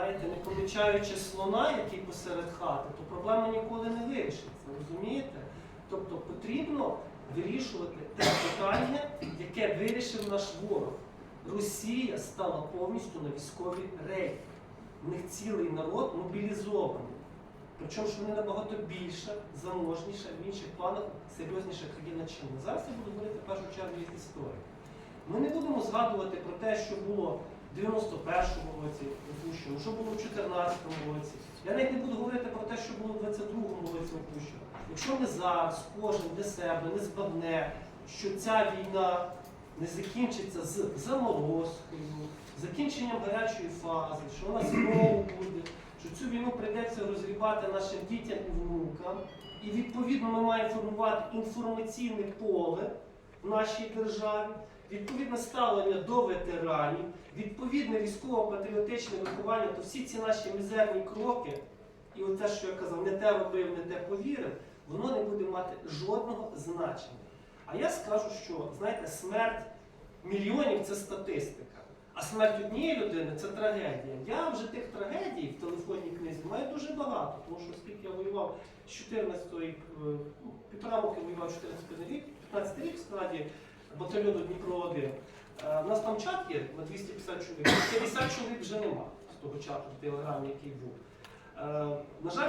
Знаєте, не помічаючи слона, який посеред хати, то проблема ніколи не вирішиться, розумієте? Тобто потрібно вирішувати те питання, яке вирішив наш ворог. Росія стала повністю на військовій рейді. У них цілий народ мобілізований. Причому що вони набагато більше, заможніше, в інших планах серйозніша країна чинна. Зараз я буду говорити в першу чергу із історії. Ми не будемо згадувати про те, що було 91-му році опущено, що було в 14-му році. Я навіть не буду говорити про те, що було в 22-му році опущено. Якщо ми зараз кожен для себе не збагне, що ця війна не закінчиться з заморозкою, закінченням гарячої фази, що вона знову буде, що цю війну прийдеться розгрібати нашим дітям і внукам. І відповідно ми маємо формувати інформаційне поле в нашій державі, відповідне ставлення до ветеранів, відповідне військово-патріотичне виховання, то всі ці наші мізерні кроки, і от те, що я казав, не те робив, не те повірив, воно не буде мати жодного значення. А я скажу, що знаєте, смерть мільйонів це статистика. А смерть однієї людини це трагедія. Я вже тих трагедій в телефонній книзі маю дуже багато, тому що оскільки я воював з 14 рік, е, ну, півтора роки воював 14 рік, 15 рік в складі батальйону Дніпро 1. У нас там чат є на 250 чоловік. 50 чоловік вже нема з того чату в телеграмі, який був. Е, На жаль,